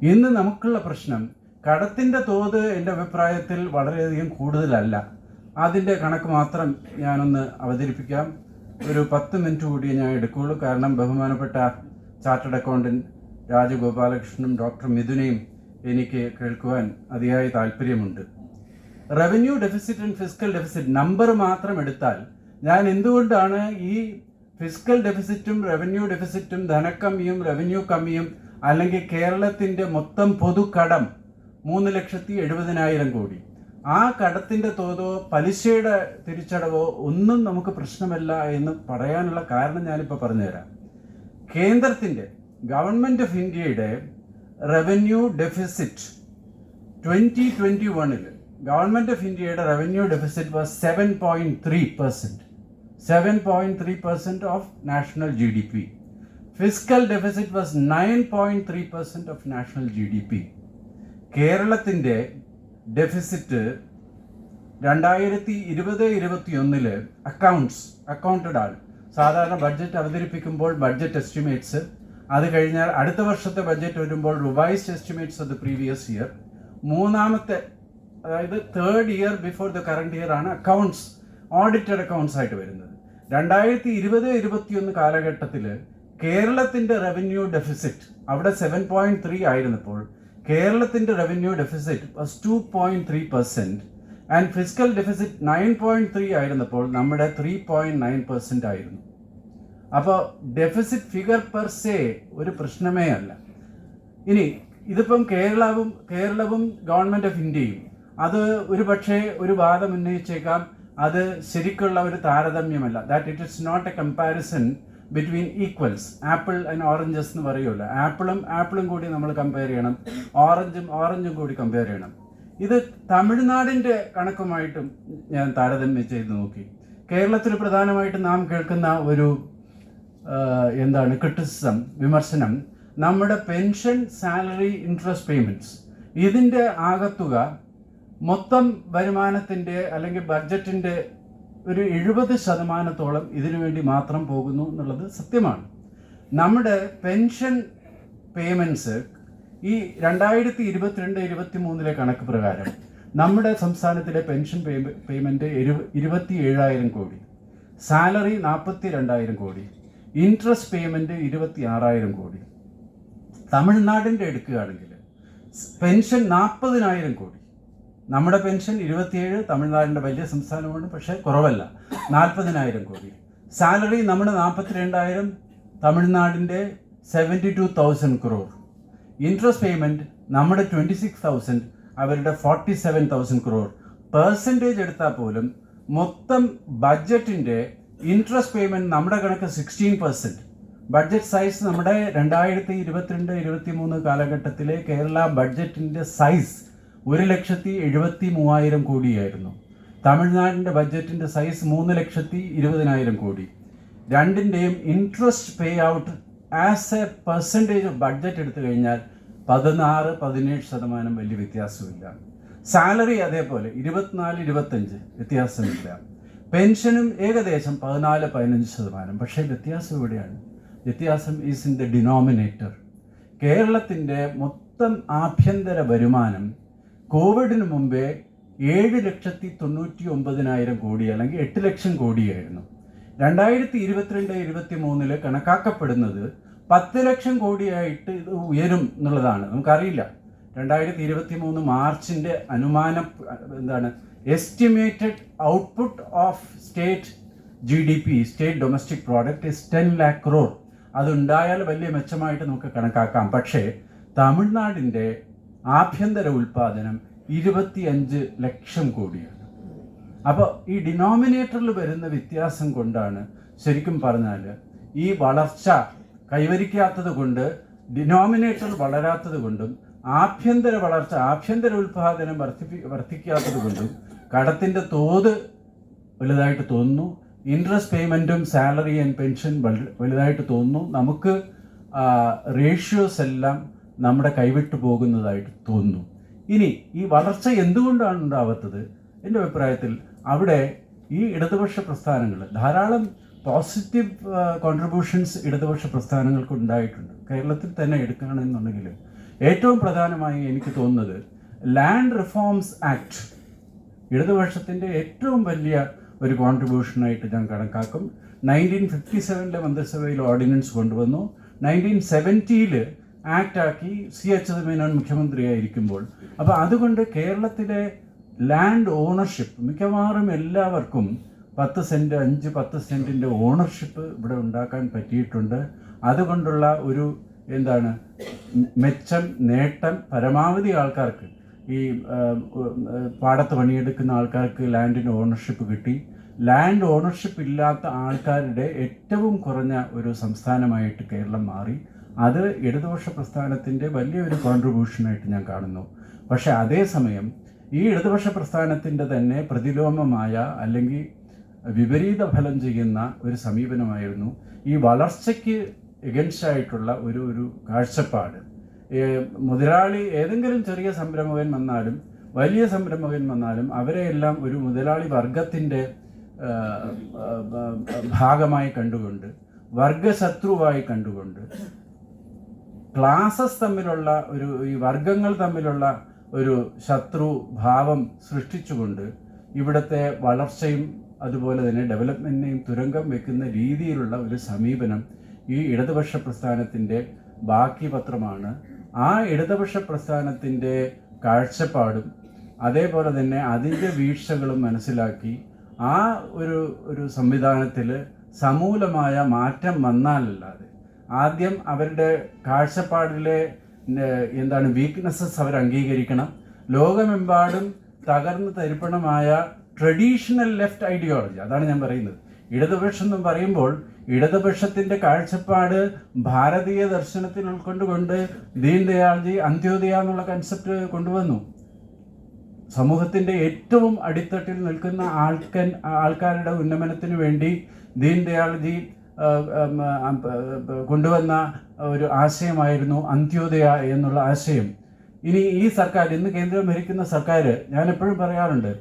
ഇന്ന് നമുക്കുള്ള പ്രശ്നം കടത്തിന്റെ തോത് എന്റെ അഭിപ്രായത്തിൽ വളരെയധികം കൂടുതലല്ല. അതിന്റെ കണക്ക് മാത്രം ഞാനൊന്ന് അവതരിപ്പിക്കാം. ഒരു പത്ത് മിനിറ്റ് കൂടി ഞാൻ എടുക്കുകയുള്ളൂ കാരണം ബഹുമാനപ്പെട്ട ചാർട്ടേഡ് അക്കൗണ്ടന്റ് രാജഗോപാലകൃഷ്ണനും ഡോക്ടർ മിഥുനെയും എനിക്ക് കേൾക്കുവാൻ അതിയായ താല്പര്യമുണ്ട്. Revenue deficit and fiscal deficit number മാത്രം എടുത്താൽ ഞാൻ എന്തുകൊണ്ടാണ് ഈ ഫിസിക്കൽ ഡെഫിസിറ്റും റവന്യൂ ഡെഫിസിറ്റും ധനക്കമ്മിയും റവന്യൂ കമ്മിയും അല്ലെങ്കിൽ കേരളത്തിന്റെ മൊത്തം പൊതുകടം മൂന്ന് ലക്ഷത്തി എഴുപതിനായിരം കോടി. ആ കടത്തിന്റെ തോതോ പലിശയുടെ തിരിച്ചടവോ ഒന്നും നമുക്ക് പ്രശ്നമല്ല എന്ന് പറയാനുള്ള കാരണം ഞാനിപ്പോൾ പറഞ്ഞുതരാം. കേന്ദ്രത്തിന്റെ ഗവൺമെന്റ് ഓഫ് ഇന്ത്യയുടെ റവന്യൂ ഡെഫിസിറ്റ് ട്വന്റി ട്വന്റി വണ്ണിൽ ഗവൺമെന്റ് ഓഫ് ഇന്ത്യയുടെ revenue deficit was seven point three percent seven point three percent of national G D P fiscal deficit was nine point three percent of national G D P കേരളത്തിന്റെ ഡെഫിസിറ്റ് രണ്ടായിരത്തി ഇരുപത് ഇരുപത്തി ഒന്നിൽ അക്കൗണ്ട്സ് അക്കൗണ്ടഡ് ആണ്. സാധാരണ ബഡ്ജറ്റ് അവതരിപ്പിക്കുമ്പോൾ ബഡ്ജറ്റ് എസ്റ്റിമേറ്റ്സ് അത് കഴിഞ്ഞാൽ അടുത്ത വർഷത്തെ ബഡ്ജറ്റ് വരുമ്പോൾ revised estimates of the previous year മൂന്നാമത്തെ അതായത് third year before the current year ആണ് അക്കൗണ്ട്സ് ഓഡിറ്റഡ് അക്കൗണ്ട്സ് ആയിട്ട് വരുന്നത്. രണ്ടായിരത്തി ഇരുപത് ഇരുപത്തിയൊന്ന് കാലഘട്ടത്തിൽ കേരളത്തിന്റെ റവന്യൂ ഡെഫിസിറ്റ് അവിടെ സെവൻ പോയിന്റ് ത്രീ ആയിരുന്നപ്പോൾ കേരളത്തിന്റെ revenue deficit was two point three percent and fiscal deficit nine point three ആയിരുന്നപ്പോൾ നമ്മുടെ ത്രീ പോയിന്റ് നയൻ പെർസെന്റ് ആയിരുന്നു. അപ്പോൾ ഡെഫിസിറ്റ് ഫിഗർ പെർ സേ ഒരു പ്രശ്നമേ അല്ല. ഇനി ഇതിപ്പം കേരളവും കേരളവും ഗവൺമെന്റ് ഓഫ് ഇന്ത്യയും അത് ഒരു പക്ഷേ ഒരു വാദം ഉന്നയിച്ചേക്കാം. അത് ശരിക്കുള്ള ഒരു താരതമ്യമല്ല. That it is not a comparison between equals apple and oranges എന്ന് പറയുമല്ലോ. ആപ്പിളും ആപ്പിളും കൂടി നമ്മൾ കമ്പയർ ചെയ്യണം. ഓറഞ്ചും ഓറഞ്ചും കൂടി കമ്പയർ ചെയ്യണം. ഇത് തമിഴ്നാടിന്റെ കണക്കുമായിട്ടും ഞാൻ താരതമ്യം ചെയ്ത് നോക്കി. കേരളത്തിൽ പ്രധാനമായിട്ട് നാം കേൾക്കുന്ന ഒരു എന്താണ് ക്രിട്ടിസിസം വിമർശനം നമ്മുടെ പെൻഷൻ സാലറി ഇൻട്രസ്റ്റ് പേയ്മെന്റ്സ് ഇതിന്റെ ആകത്തുക മൊത്തം വരുമാനത്തിന്റെ അല്ലെങ്കിൽ ബഡ്ജറ്റിന്റെ ഒരു എഴുപത് ശതമാനത്തോളം ഇതിനുവേണ്ടി മാത്രം പോകുന്നു എന്നുള്ളത് സത്യമാണ്. നമ്മുടെ പെൻഷൻ പേയ്മെന്റ്സ് ഈ രണ്ടായിരത്തി ഇരുപത്തിരണ്ട് ഇരുപത്തി മൂന്നിലെ കണക്ക് പ്രകാരം നമ്മുടെ സംസ്ഥാനത്തിലെ പെൻഷൻ പേ പേയ്മെന്റ് ഇരുപത്തി ഏഴായിരം കോടി സാലറി നാൽപ്പത്തി രണ്ടായിരം കോടി ഇൻട്രസ്റ്റ് പേയ്മെന്റ് ഇരുപത്തി ആറായിരം കോടി തമിഴ്നാടിന്റെ എടുക്കുകയാണെങ്കിൽ പെൻഷൻ നാൽപ്പതിനായിരം കോടി നമ്മുടെ പെൻഷൻ ഇരുപത്തിയേഴ് തമിഴ്നാടിന്റെ വലിയ സംസ്ഥാനമാണ് പക്ഷേ കുറവല്ല. നാൽപ്പതിനായിരം കോടി. സാലറി നമ്മുടെ നാൽപ്പത്തി രണ്ടായിരം തമിഴ്നാടിന്റെ seventy two thousand crore interest payment നമ്മുടെ ട്വന്റി സിക്സ് തൗസൻഡ് അവരുടെ forty seven thousand crore percentage എടുത്താൽ പോലും മൊത്തം ബഡ്ജറ്റിന്റെ ഇൻട്രസ്റ്റ് പേയ്മെന്റ് നമ്മുടെ കണക്ക് സിക്സ്റ്റീൻ പെർസെന്റ് ബഡ്ജറ്റ് സൈസ് നമ്മുടെ രണ്ടായിരത്തി ഇരുപത്തിരണ്ട് ഇരുപത്തി മൂന്ന് കാലഘട്ടത്തിലെ കേരള ബഡ്ജറ്റിന്റെ സൈസ് ഒരു ലക്ഷത്തി എഴുപത്തി മൂവായിരം കോടിയായിരുന്നു. തമിഴ്നാടിന്റെ ബഡ്ജറ്റിന്റെ സൈസ് മൂന്ന് ലക്ഷത്തി ഇരുപതിനായിരം കോടി. രണ്ടിന്റെയും interest pay out as a percentage of budget എടുത്തു കഴിഞ്ഞാൽ പതിനാറ് പതിനേഴ് ശതമാനം വലിയ വ്യത്യാസമില്ല സാലറി അതേപോലെ ഇരുപത്തിനാല് ഇരുപത്തഞ്ച് വ്യത്യാസമില്ല. പെൻഷനും ഏകദേശം പതിനാല് പതിനഞ്ച് ശതമാനം. പക്ഷേ വ്യത്യാസം എവിടെയാണ്? വ്യത്യാസം ഈസ് ഇൻ ദ ഡിനോമിനേറ്റർ കേരളത്തിന്റെ മൊത്തം ആഭ്യന്തര വരുമാനം കോവിഡിന് മുമ്പേ ഏഴ് ലക്ഷത്തി തൊണ്ണൂറ്റി ഒമ്പതിനായിരം കോടി അല്ലെങ്കിൽ എട്ട് ലക്ഷം കോടിയായിരുന്നു. രണ്ടായിരത്തി ഇരുപത്തിരണ്ട് ഇരുപത്തി മൂന്നിൽ കണക്കാക്കപ്പെടുന്നത് പത്ത് ലക്ഷം കോടിയായിട്ട് ഇത് ഉയരും എന്നുള്ളതാണ്. നമുക്കറിയില്ല. രണ്ടായിരത്തി ഇരുപത്തി മൂന്ന് മാർച്ചിന്റെ അനുമാന എന്താണ് estimated output of state G D P state domestic product is ten lakh crore അതുണ്ടായാൽ വലിയ മെച്ചമായിട്ട് നമുക്ക് കണക്കാക്കാം. പക്ഷേ തമിഴ്നാടിന്റെ ആഭ്യന്തര ഉൽപാദനം ഇരുപത്തിയഞ്ച് ലക്ഷം കോടിയാണ്. അപ്പോൾ ഈ ഡിനോമിനേറ്ററിൽ വരുന്ന വ്യത്യാസം കൊണ്ടാണ് ശരിക്കും പറഞ്ഞാൽ ഈ വളർച്ച കൈവരിക്കാത്തത് കൊണ്ട് ഡിനോമിനേറ്റർ വളരാത്തത് കൊണ്ടും ആഭ്യന്തര വളർച്ച ആഭ്യന്തര ഉൽപാദനം വർദ്ധിപ്പി വർദ്ധിക്കാത്തത് കൊണ്ടും കടത്തിന്റെ തോത് വലുതായിട്ട് തോന്നുന്നു. ഇൻട്രസ്റ്റ് പേയ്മെന്റും സാലറി ആൻഡ് പെൻഷൻ വലുതായിട്ട് തോന്നുന്നു. നമുക്ക് റേഷ്യോസ് എല്ലാം നമ്മുടെ കൈവിട്ടു പോകുന്നതായിട്ട് തോന്നുന്നു. ഇനി ഈ വളർച്ച എന്തുകൊണ്ടാണ് ഉണ്ടാവാത്തത്? എന്റെ അഭിപ്രായത്തിൽ അവിടെ ഈ ഇടതുപക്ഷ പ്രസ്ഥാനങ്ങൾ ധാരാളം പോസിറ്റീവ് കോൺട്രിബ്യൂഷൻസ് ഇടതുപക്ഷ പ്രസ്ഥാനങ്ങൾക്ക് ഉണ്ടായിട്ടുണ്ട്. കേരളത്തിൽ തന്നെ എടുക്കുകയാണെന്നുണ്ടെങ്കിൽ ഏറ്റവും പ്രധാനമായി എനിക്ക് തോന്നുന്നത് ലാൻഡ് റിഫോംസ് ആക്ട് ഇടതുപക്ഷത്തിന്റെ ഏറ്റവും വലിയ ഒരു കോൺട്രിബ്യൂഷനായിട്ട് ഞാൻ കണക്കാക്കും. നയന്റീൻ ഫിഫ്റ്റി സെവനിലെ മന്ത്രിസഭയിൽ ഓർഡിനൻസ് കൊണ്ടുവന്നു. നയന്റീൻ സെവന്റിയിൽ ആക്ട് ആക്കി സി എച്ച് മേനോൻ മുഖ്യമന്ത്രിയായിരിക്കുമ്പോൾ. അപ്പോൾ അതുകൊണ്ട് കേരളത്തിലെ ലാൻഡ് ഓണർഷിപ്പ് മിക്കവാറും എല്ലാവർക്കും പത്ത് സെന്റ് അഞ്ച് പത്ത് സെന്റിന്റെ ഓണർഷിപ്പ് ഇവിടെ ഉണ്ടാക്കാൻ പറ്റിയിട്ടുണ്ട്. അതുകൊണ്ടുള്ള ഒരു എന്താണ് മെച്ചം നേട്ടം പരമാവധി ആൾക്കാർക്ക് ഈ പാടത്ത് പണിയെടുക്കുന്ന ആൾക്കാർക്ക് ലാൻഡിന്റെ ഓണർഷിപ്പ് കിട്ടി. ലാൻഡ് ഓണർഷിപ്പ് ഇല്ലാത്ത ആൾക്കാരുടെ ഏറ്റവും കുറഞ്ഞ ഒരു സംസ്ഥാനമായിട്ട് കേരളം മാറി. അത് ഇടതുപക്ഷ പ്രസ്ഥാനത്തിന്റെ വലിയൊരു കോൺട്രിബ്യൂഷനായിട്ട് ഞാൻ കാണുന്നു. പക്ഷേ അതേസമയം ഈ ഇടതുപക്ഷ പ്രസ്ഥാനത്തിന്റെ തന്നെ പ്രതിലോമമായ അല്ലെങ്കിൽ വിപരീത ഫലം ചെയ്യുന്ന ഒരു സമീപനമായിരുന്നു ഈ വളർച്ചയ്ക്ക് എഗൻസ്റ്റായിട്ടുള്ള ഒരു ഒരു കാഴ്ചപ്പാട്. മുതലാളി ഏതെങ്കിലും ചെറിയ സംരംഭകൻ വന്നാലും വലിയ സംരംഭകൻ വന്നാലും അവരെയെല്ലാം ഒരു മുതലാളി വർഗത്തിന്റെ ഭാഗമായി കണ്ടുകൊണ്ട് വർഗശത്രുവായി കണ്ടുകൊണ്ട് ക്ലാസസ് തമ്മിലുള്ള ഒരു ഈ വർഗങ്ങൾ തമ്മിലുള്ള ഒരു ശത്രു ഭാവം സൃഷ്ടിച്ചുകൊണ്ട് ഇവിടുത്തെ വളർച്ചയും അതുപോലെ തന്നെ ഡെവലപ്മെന്റിനെയും തുരങ്കം വെക്കുന്ന രീതിയിലുള്ള ഒരു സമീപനം ഈ ഇടതുപക്ഷ പ്രസ്ഥാനത്തിന്റെ ബാക്കി പത്രമാണ് ആ ഇടതുപക്ഷ പ്രസ്ഥാനത്തിന്റെ കാഴ്ചപ്പാടും അതേപോലെ തന്നെ അതിന്റെ വീഴ്ചകളും മനസ്സിലാക്കി ആ ഒരു ഒരു സംവിധാനത്തിൽ സമൂലമായ മാറ്റം വന്നാലല്ലാതെ ആദ്യം അവരുടെ കാഴ്ചപ്പാടിലെ എന്താണ് വീക്ക്നെസ്സസ് അവർ അംഗീകരിക്കണം. ലോകമെമ്പാടും തകർന്ന് തരിപ്പണമായ ട്രഡീഷണൽ ലെഫ്റ്റ് ഐഡിയോളജി അതാണ് ഞാൻ പറയുന്നത്. ഇടതുപക്ഷം എന്ന് പറയുമ്പോൾ ഇടതുപക്ഷത്തിന്റെ കാഴ്ചപ്പാട് ഭാരതീയ ദർശനത്തിൽ ഉൾക്കൊണ്ടുകൊണ്ട് ദീൻദയാൾജി അന്ത്യോദയ എന്നുള്ള കൺസെപ്റ്റ് കൊണ്ടുവന്നു. സമൂഹത്തിന്റെ ഏറ്റവും അടിത്തട്ടിൽ നിൽക്കുന്ന ആൾക്കൻ ആൾക്കാരുടെ ഉന്നമനത്തിന് വേണ്ടി ദീൻ ദയാൾജി കൊണ്ടുവന്ന ഒരു ആശയമായിരുന്നു അന്ത്യോദയ എന്നുള്ള ആശയം. ഇനി ഈ സർക്കാർ ഇന്ന് കേന്ദ്രം ഭരിക്കുന്ന സർക്കാർ ഞാൻ എപ്പോഴും പറയാറുണ്ട്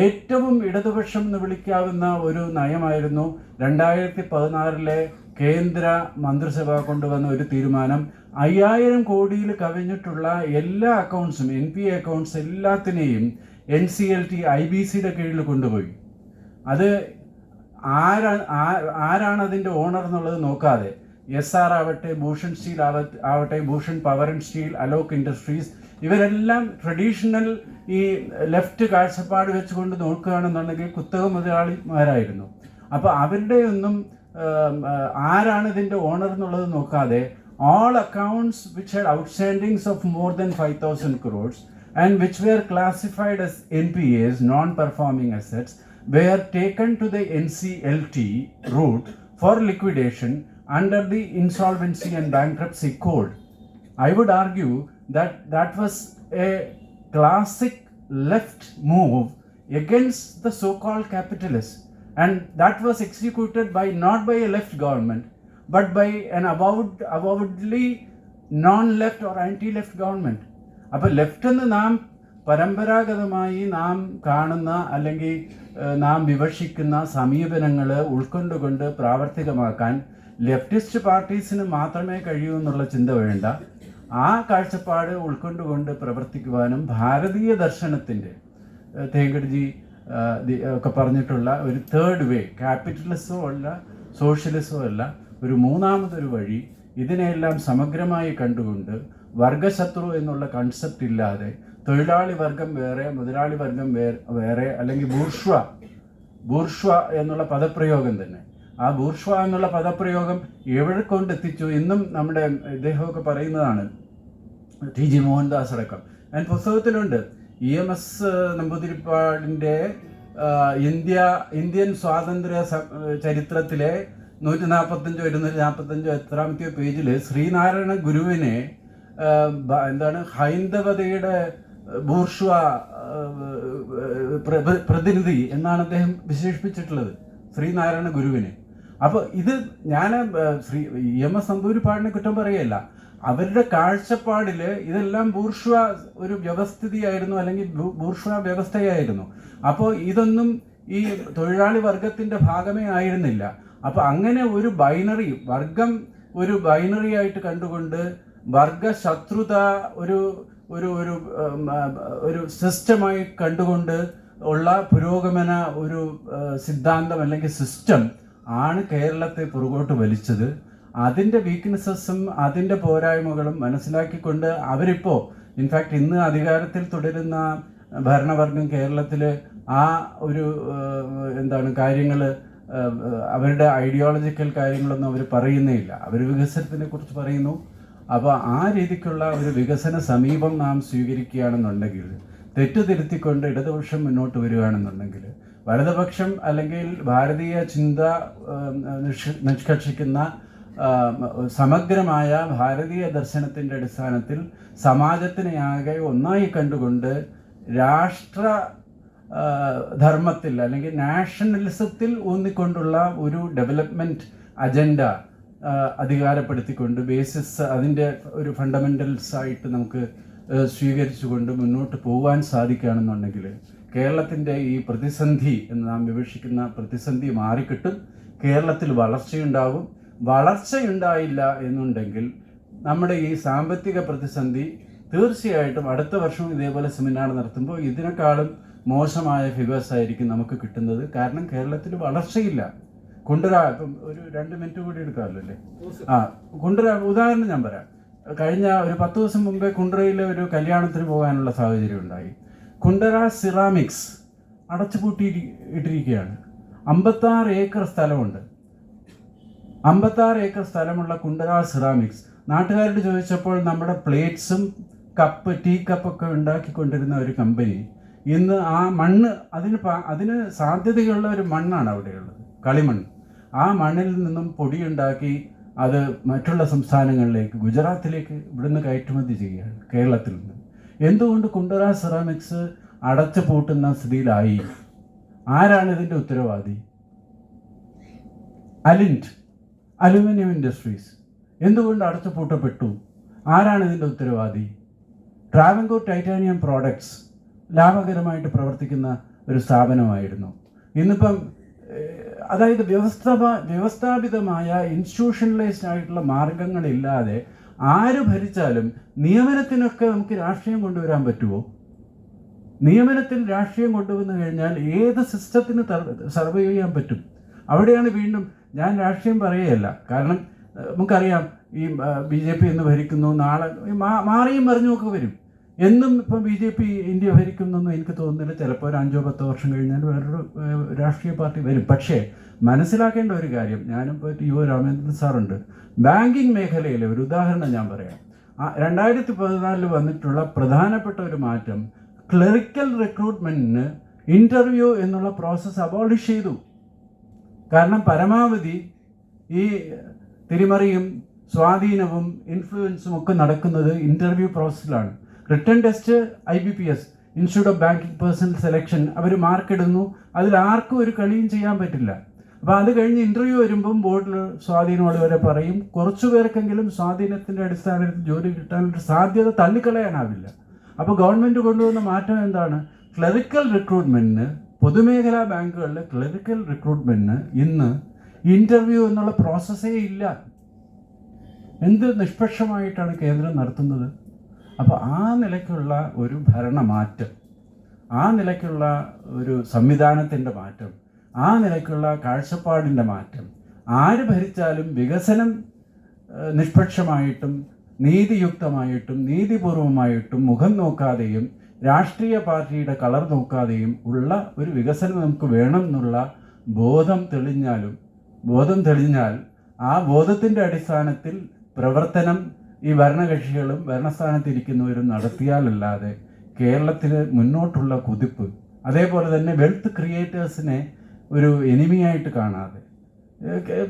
ഏറ്റവും ഇടതുപക്ഷം എന്ന് വിളിക്കാവുന്ന ഒരു നയമായിരുന്നു രണ്ടായിരത്തി പതിനാറിലെ കേന്ദ്ര മന്ത്രിസഭ കൊണ്ടുവന്ന ഒരു തീരുമാനം. അയ്യായിരം കോടിയിൽ കവിഞ്ഞിട്ടുള്ള എല്ലാ അക്കൗണ്ട്സും എൻ പി അക്കൗണ്ട്സ് എല്ലാത്തിനെയും N C L T I B സിയുടെ കീഴിൽ കൊണ്ടുപോയി. അത് ആരാണ് ആരാണ് അതിന്റെ ഓണർ എന്നുള്ളത് നോക്കാതെ. എസ് ആർ ആവട്ടെ ഭൂഷൺ സ്റ്റീൽ ആവട്ടെ Bhushan power and steel Alok industries ഇവരെല്ലാം ട്രഡീഷണൽ ഈ ലെഫ്റ്റ് കാഴ്ചപ്പാട് വെച്ചുകൊണ്ട് നോക്കുകയാണെന്നുണ്ടെങ്കിൽ കുത്തക മുതലാളിമാരായിരുന്നു. അപ്പോൾ അവരുടെ ഒന്നും ആരാണ് ഇതിന്റെ ഓണർ എന്നുള്ളത് നോക്കാതെ all accounts which had outstandings of more than 5000 crores and which were classified as NPAs non performing assets were taken to the NCLT route for liquidation under the Insolvency and Bankruptcy Code. I would argue that that was a classic left move against the so-called capitalists and that was executed by not by a left government but by an avowed avowedly non-left or anti-left government അപ്പോൾ ലെഫ്റ്റ് എന്ന് നാം പരമ്പരാഗതമായി നാം കാണുന്ന അല്ലെങ്കിൽ നാം വിവക്ഷിക്കുന്ന സമീപനങ്ങൾ ഉൾക്കൊണ്ടുകൊണ്ട് പ്രാവർത്തികമാക്കാൻ ലെഫ്റ്റിസ്റ്റ് പാർട്ടീസിന് മാത്രമേ കഴിയൂ എന്നുള്ള ചിന്ത വേണ്ട. ആ കാഴ്ചപ്പാട് ഉൾക്കൊണ്ടുകൊണ്ട് പ്രവർത്തിക്കുവാനും ഭാരതീയ ദർശനത്തിന്റെ തേങ്കടിജി ഒക്കെ പറഞ്ഞിട്ടുള്ള ഒരു തേർഡ് വേ ക്യാപിറ്റലിസമോ അല്ല സോഷ്യലിസോ അല്ല ഒരു മൂന്നാമതൊരു വഴി ഇതിനെയെല്ലാം സമഗ്രമായി കണ്ടുകൊണ്ട് വർഗശത്രു എന്നുള്ള കൺസെപ്റ്റ് ഇല്ലാതെ തൊഴിലാളി വർഗം വേറെ മുതലാളി വർഗം വേറെ അല്ലെങ്കിൽ ബൂർഷ്വ ബൂർഷ്വ എന്നുള്ള പദപ്രയോഗം തന്നെ. ആ ബൂർഷ്വ എന്നുള്ള പദപ്രയോഗം എവിടെ കൊണ്ടെത്തിച്ചു ഇന്നും നമ്മുടെ ഇദ്ദേഹമൊക്കെ പറയുന്നതാണ് ടി. ജി. മോഹൻദാസ് അടക്കം. ഞാൻ പുസ്തകത്തിലുണ്ട്. ഇ എം എസ് നമ്പൂതിരിപ്പാടിന്റെ ഇന്ത്യ ഇന്ത്യൻ സ്വാതന്ത്ര്യ ചരിത്രത്തിലെ നൂറ്റി നാൽപ്പത്തഞ്ചോ ഇരുന്നൂറ്റി നാൽപ്പത്തഞ്ചോ എത്രാമത്തെയോ പേജിൽ ശ്രീനാരായണ ഗുരുവിനെ എന്താണ് ഹൈന്ദവതയുടെ ബൂർഷ്വ പ്രതിനിധി എന്നാണ് അദ്ദേഹം വിശേഷിപ്പിച്ചിട്ടുള്ളത് ശ്രീനാരായണ ഗുരുവിനെ. അപ്പോൾ ഇത് ഞാൻ ശ്രീ ഇ എം എസ് സന്തൂരിപ്പാടിനെ കുറ്റം പറയല്ല അവരുടെ കാഴ്ചപ്പാടിൽ ഇതെല്ലാം ബൂർഷ്വ ഒരു വ്യവസ്ഥിതിയായിരുന്നു അല്ലെങ്കിൽ ബൂർഷുവ വ്യവസ്ഥയായിരുന്നു. അപ്പോൾ ഇതൊന്നും ഈ തൊഴിലാളി വർഗത്തിന്റെ ഭാഗമേ ആയിരുന്നില്ല. അപ്പോൾ അങ്ങനെ ഒരു ബൈനറി വർഗം ഒരു ബൈനറി ആയിട്ട് കണ്ടുകൊണ്ട് വർഗ ശത്രുത ഒരു ഒരു ഒരു ഒരു സിസ്റ്റമായി കണ്ടുകൊണ്ട് ഉള്ള പുരോഗമന ഒരു സിദ്ധാന്തം അല്ലെങ്കിൽ സിസ്റ്റം ആണ് കേരളത്തെ പുറകോട്ട് വലിച്ചത്. അതിന്റെ വീക്ക്നെസ്സസും അതിന്റെ പോരായ്മകളും മനസ്സിലാക്കിക്കൊണ്ട് അവരിപ്പോൾ ഇൻഫാക്റ്റ് ഇന്ന് അധികാരത്തിൽ തുടരുന്ന ഭരണവർഗം കേരളത്തിൽ ആ ഒരു എന്താണ് കാര്യങ്ങൾ അവരുടെ ഐഡിയോളജിക്കൽ കാര്യങ്ങളൊന്നും അവർ പറയുന്നേ ഇല്ല. അവർ വികസനത്തിനെ കുറിച്ച് പറയുന്നു. അപ്പോൾ ആ രീതിക്കുള്ള ഒരു വികസന സമീപം നാം സ്വീകരിക്കുകയാണെന്നുണ്ടെങ്കിൽ തെറ്റുതിരുത്തിക്കൊണ്ട് ഇടതുപക്ഷം മുന്നോട്ട് വരികയാണെന്നുണ്ടെങ്കിൽ വലതുപക്ഷം അല്ലെങ്കിൽ ഭാരതീയ ചിന്ത നിഷ്കർഷിക്കുന്ന സമഗ്രമായ ഭാരതീയ ദർശനത്തിന്റെ അടിസ്ഥാനത്തിൽ സമാജത്തിനെ ആകെ ഒന്നായി കണ്ടുകൊണ്ട് രാഷ്ട്ര ധർമ്മത്തിൽ അല്ലെങ്കിൽ നാഷണലിസത്തിൽ ഊന്നിക്കൊണ്ടുള്ള ഒരു ഡെവലപ്മെന്റ് അജണ്ട അധികാരപ്പെടുത്തിക്കൊണ്ട് ബേസിസ് അതിന്റെ ഒരു ഫണ്ടമെന്റൽസ് ആയിട്ട് നമുക്ക് സ്വീകരിച്ചുകൊണ്ട് മുന്നോട്ട് പോകാൻ സാധിക്കുകയാണെന്നുണ്ടെങ്കിൽ കേരളത്തിന്റെ ഈ പ്രതിസന്ധി എന്ന് നാം വിവക്ഷിക്കുന്ന പ്രതിസന്ധി മാറിക്കിട്ടും കേരളത്തിൽ വളർച്ചയുണ്ടാവും. വളർച്ചയുണ്ടായില്ല എന്നുണ്ടെങ്കിൽ നമ്മുടെ ഈ സാമ്പത്തിക പ്രതിസന്ധി തീർച്ചയായിട്ടും അടുത്ത വർഷവും ഇതേപോലെ സെമിനാർ നടത്തുമ്പോൾ ഇതിനേക്കാളും മോശമായ ഫിഗേഴ്സ് ആയിരിക്കും നമുക്ക് കിട്ടുന്നത്. കാരണം കേരളത്തിൽ വളർച്ചയില്ല. കുണ്ടറ ഒരു രണ്ട് മിനിറ്റ് കൂടി എടുക്കാമല്ലോ അല്ലേ? ആ കുണ്ടറ ഉദാഹരണം ഞാൻ പറയാം. കഴിഞ്ഞ ഒരു പത്ത് ദിവസം മുമ്പേ കുണ്ടറയിലെ ഒരു കല്യാണത്തിന് പോകാനുള്ള സാഹചര്യം ഉണ്ടായി. കുണ്ടറ സിറാമിക്സ് അടച്ചുപൂട്ടി ഇട്ടിരിക്കുകയാണ്. അമ്പത്താറ് ഏക്കർ സ്ഥലമുണ്ട്. അമ്പത്താറ് ഏക്കർ സ്ഥലമുള്ള കുണ്ടറ സിറാമിക്സ്. നാട്ടുകാരോട് ചോദിച്ചപ്പോൾ നമ്മുടെ പ്ലേറ്റ്സും കപ്പ് ടീ കപ്പൊക്കെ ഉണ്ടാക്കിക്കൊണ്ടിരുന്ന ഒരു കമ്പനി ഇന്ന് ആ മണ്ണ് അതിന് അതിന് സാധ്യതയുള്ള ഒരു മണ്ണാണ് അവിടെയുള്ളത്. കളിമണ്ണ്. ആ മണ്ണിൽ നിന്നും പൊടിയുണ്ടാക്കി അത് മറ്റുള്ള സംസ്ഥാനങ്ങളിലേക്ക് ഗുജറാത്തിലേക്ക് ഇവിടുന്ന് കയറ്റുമതി ചെയ്യുകയാണ് കേരളത്തിൽ നിന്ന്. എന്തുകൊണ്ട് കുണ്ടറ സെറാമിക്സ് അടച്ചു പൂട്ടുന്ന സ്ഥിതിയിലായി? ആരാണ് ഇതിന്റെ ഉത്തരവാദി? അലിന്റ് അലുമിനിയം ഇൻഡസ്ട്രീസ് എന്തുകൊണ്ട് അടച്ചു പൂട്ടപ്പെട്ടു? ആരാണ് ഇതിന്റെ ഉത്തരവാദി? ട്രാവൻകൂർ ടൈറ്റാനിയം പ്രോഡക്ട്സ് ലാഭകരമായിട്ട് പ്രവർത്തിക്കുന്ന ഒരു സ്ഥാപനമായിരുന്നു. ഇന്നിപ്പം അതായത് വ്യവസ്ഥാപ വ്യവസ്ഥാപിതമായ ഇൻസ്റ്റിറ്റ്യൂഷണലൈസ്ഡ് ആയിട്ടുള്ള മാർഗങ്ങളില്ലാതെ ആര് ഭരിച്ചാലും നിയമനത്തിനൊക്കെ നമുക്ക് രാഷ്ട്രീയം കൊണ്ടുവരാൻ പറ്റുമോ നിയമനത്തിൽ രാഷ്ട്രീയം കൊണ്ടുവന്നു കഴിഞ്ഞാൽ ഏത് സിസ്റ്റത്തിന് സർവൈവ് ചെയ്യാൻ പറ്റും? അവിടെയാണ് വീണ്ടും ഞാൻ രാഷ്ട്രീയം പറയുകയല്ല. കാരണം നമുക്കറിയാം ഈ ബി ജെ പി എന്ന് ഭരിക്കുന്നു നാളെ മാറിയും മറിഞ്ഞുമൊക്കെ വരും. എന്നും ഇപ്പം ബി ജെ പി ഇന്ത്യ ഭരിക്കുന്നൊന്നും എനിക്ക് തോന്നുന്നില്ല. ചിലപ്പോൾ ഒരു അഞ്ചോ പത്തോ വർഷം കഴിഞ്ഞാൽ വേറൊരു രാഷ്ട്രീയ പാർട്ടി വരും. പക്ഷേ മനസ്സിലാക്കേണ്ട ഒരു കാര്യം ഞാനും ഇപ്പോൾ ടി ഒ രാമേന്ദ്രൻ സാറുണ്ട്. ബാങ്കിങ് മേഖലയിലെ ഒരു ഉദാഹരണം ഞാൻ പറയാം. രണ്ടായിരത്തി പതിനാലിൽ വന്നിട്ടുള്ള പ്രധാനപ്പെട്ട ഒരു മാറ്റം ക്ലറിക്കൽ റിക്രൂട്ട്മെന്റിന് ഇന്റർവ്യൂ എന്നുള്ള പ്രോസസ്സ് അബോളിഷ് ചെയ്തു. കാരണം പരമാവധി ഈ തിരിമറിയും സ്വാധീനവും ഇൻഫ്ലുവൻസും ഒക്കെ നടക്കുന്നത് interview പ്രോസസ്സിലാണ്. Written test I B P S institute of banking personnel selection അവർ മാർക്കിടുന്നു. അതിൽ ആർക്കും ഒരു കളിയും ചെയ്യാൻ പറ്റില്ല. അപ്പോൾ അത് കഴിഞ്ഞ് ഇന്റർവ്യൂ വരുമ്പം ബോർഡിൽ സ്വാധീനമുള്ളവരെ പറയും കുറച്ചു പേർക്കെങ്കിലും സ്വാധീനത്തിന്റെ അടിസ്ഥാനത്തിൽ ജോലി കിട്ടാനൊരു സാധ്യത തള്ളിക്കളയാനാവില്ല. അപ്പോൾ ഗവൺമെന്റ് കൊണ്ടുവന്ന മാറ്റം എന്താണ്? ക്ലറിക്കൽ റിക്രൂട്ട്മെന്റിന് പൊതുമേഖലാ ബാങ്കുകളിലെ ക്ലറിക്കൽ റിക്രൂട്ട്മെന്റിന് ഇന്ന് ഇന്റർവ്യൂ എന്നുള്ള പ്രോസസ്സേ ഇല്ല. എന്ത് നിഷ്പക്ഷമായിട്ടാണ് കേന്ദ്രം നടത്തുന്നത്? അപ്പോൾ ആ നിലയ്ക്കുള്ള ഒരു ഭരണമാറ്റം ആ നിലയ്ക്കുള്ള ഒരു സംവിധാനത്തിന്റെ മാറ്റം ആ നിലയ്ക്കുള്ള കാഴ്ചപ്പാടിന്റെ മാറ്റം ആര് ഭരിച്ചാലും വികസനം നിഷ്പക്ഷമായിട്ടും നീതിയുക്തമായിട്ടും നീതിപൂർവമായിട്ടും മുഖം നോക്കാതെയും രാഷ്ട്രീയ പാർട്ടിയുടെ കളർ നോക്കാതെയും ഉള്ള ഒരു വികസനം നമുക്ക് വേണം എന്നുള്ള ബോധം തെളിഞ്ഞാലും ബോധം തെളിഞ്ഞാൽ ആ ബോധത്തിന്റെ അടിസ്ഥാനത്തിൽ പ്രവർത്തനം ഈ ഭരണകക്ഷികളും ഭരണസ്ഥാനത്തിരിക്കുന്നവരും നടത്തിയാലല്ലാതെ കേരളത്തിന് മുന്നോട്ടുള്ള കുതിപ്പ് അതേപോലെ തന്നെ വെൽത്ത് ക്രിയേറ്റേഴ്സിനെ ഒരു എനിമിയായിട്ട് കാണാതെ.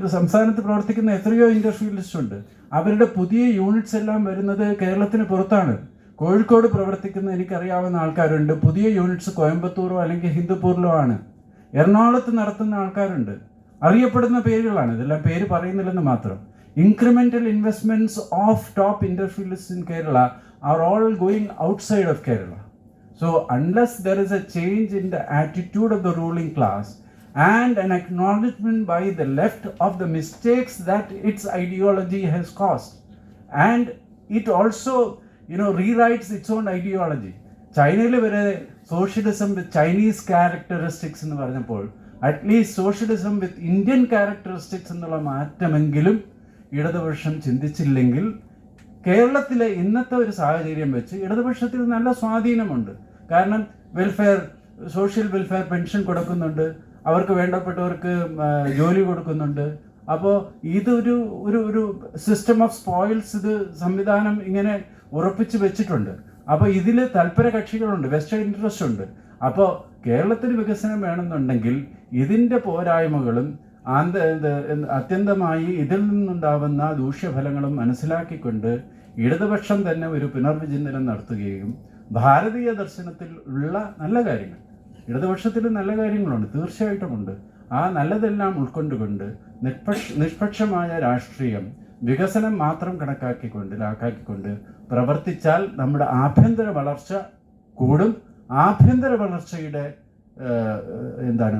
സംസ്ഥാനത്ത് പ്രവർത്തിക്കുന്ന എത്രയോ ഇൻഡസ്ട്രിയലിസ്റ്റ് ഉണ്ട്. അവരുടെ പുതിയ യൂണിറ്റ്സ് എല്ലാം വരുന്നത് കേരളത്തിന് പുറത്താണ്. കോഴിക്കോട് പ്രവർത്തിക്കുന്ന എനിക്കറിയാവുന്ന ആൾക്കാരുണ്ട്. പുതിയ യൂണിറ്റ്സ് കോയമ്പത്തൂരോ അല്ലെങ്കിൽ ഹിന്ദുപൂരിലോ ആണ്. എറണാകുളത്ത് നടത്തുന്ന ആൾക്കാരുണ്ട്. അറിയപ്പെടുന്ന പേരുകളാണ്. ഇതെല്ലാം പേര് പറയുന്നില്ലെന്ന് മാത്രം. Incremental investments of top industrialist in Kerala are all going outside of Kerala. So, unless there is a change in the attitude of the ruling class and an acknowledgement by the left of the mistakes that its ideology has caused, and it also, you know, rewrites its own ideology. ചൈനയിൽ വരെ സോഷ്യലിസം വിത്ത് ചൈനീസ് ക്യാരക്ടറിസ്റ്റിക്സ് എന്ന് പറഞ്ഞപ്പോൾ at least socialism with Indian characteristics എന്നുള്ള മാറ്റമെങ്കിലും ഇടതുപക്ഷം ചിന്തിച്ചില്ലെങ്കിൽ കേരളത്തിലെ ഇന്നത്തെ ഒരു സാഹചര്യം വെച്ച് ഇടതുപക്ഷത്തിൽ നല്ല സ്വാധീനമുണ്ട്. കാരണം വെൽഫെയർ സോഷ്യൽ വെൽഫെയർ പെൻഷൻ കൊടുക്കുന്നുണ്ട്. അവർക്ക് വേണ്ടപ്പെട്ടവർക്ക് ജോലി കൊടുക്കുന്നുണ്ട്. അപ്പോൾ ഇതൊരു ഒരു ഒരു സിസ്റ്റം ഓഫ് സ്പോയിൽസ് ഇത് സംവിധാനം ഇങ്ങനെ ഉറപ്പിച്ച് വെച്ചിട്ടുണ്ട്. അപ്പോൾ ഇതിൽ തൽപര കക്ഷികളുണ്ട് വെസ്റ്റേൺ ഇൻട്രസ്റ്റ് ഉണ്ട്. അപ്പോൾ കേരളത്തിന് വികസനം വേണമെന്നുണ്ടെങ്കിൽ ഇതിന്റെ പോരായ്മകളും ആന്ത അത്യന്തമായി ഇതിൽ നിന്നുണ്ടാവുന്ന ദൂഷ്യഫലങ്ങളും മനസ്സിലാക്കിക്കൊണ്ട് ഇടതുപക്ഷം തന്നെ ഒരു പുനർവിചിന്തനം നടത്തുകയും ഭാരതീയ ദർശനത്തിൽ ഉള്ള നല്ല കാര്യങ്ങൾ ഇടതുപക്ഷത്തിൽ നല്ല കാര്യങ്ങളുണ്ട് തീർച്ചയായിട്ടും ഉണ്ട്. ആ നല്ലതെല്ലാം ഉൾക്കൊണ്ടുകൊണ്ട് നിഷ്പക്ഷ നിഷ്പക്ഷമായ രാഷ്ട്രീയം വികസനം മാത്രം കണക്കാക്കിക്കൊണ്ട് ലാക്കാക്കിക്കൊണ്ട് പ്രവർത്തിച്ചാൽ നമ്മുടെ ആഭ്യന്തര വളർച്ച കൂടും. ആഭ്യന്തര വളർച്ചയുടെ എന്താണ്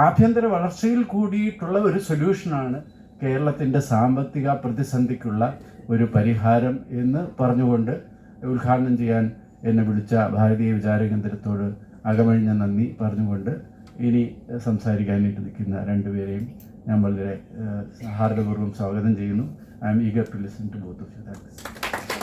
ആഭ്യന്തര വളർച്ചയിൽ കൂടിയിട്ടുള്ള ഒരു സൊല്യൂഷനാണ് കേരളത്തിന്റെ സാമ്പത്തിക പ്രതിസന്ധിക്കുള്ള ഒരു പരിഹാരം എന്ന് പറഞ്ഞുകൊണ്ട് ഉദ്ഘാടനം ചെയ്യാൻ എന്നെ വിളിച്ച ഭാരതീയ വിചാരകേന്ദ്രത്തോട് അകമഴിഞ്ഞ നന്ദി പറഞ്ഞുകൊണ്ട് ഇനി സംസാരിക്കാനായിട്ട് നിൽക്കുന്ന രണ്ടുപേരെയും ഞാൻ വളരെ ഹാർദപൂർവം സ്വാഗതം ചെയ്യുന്നു. I am eager to listen to both of you. Thanks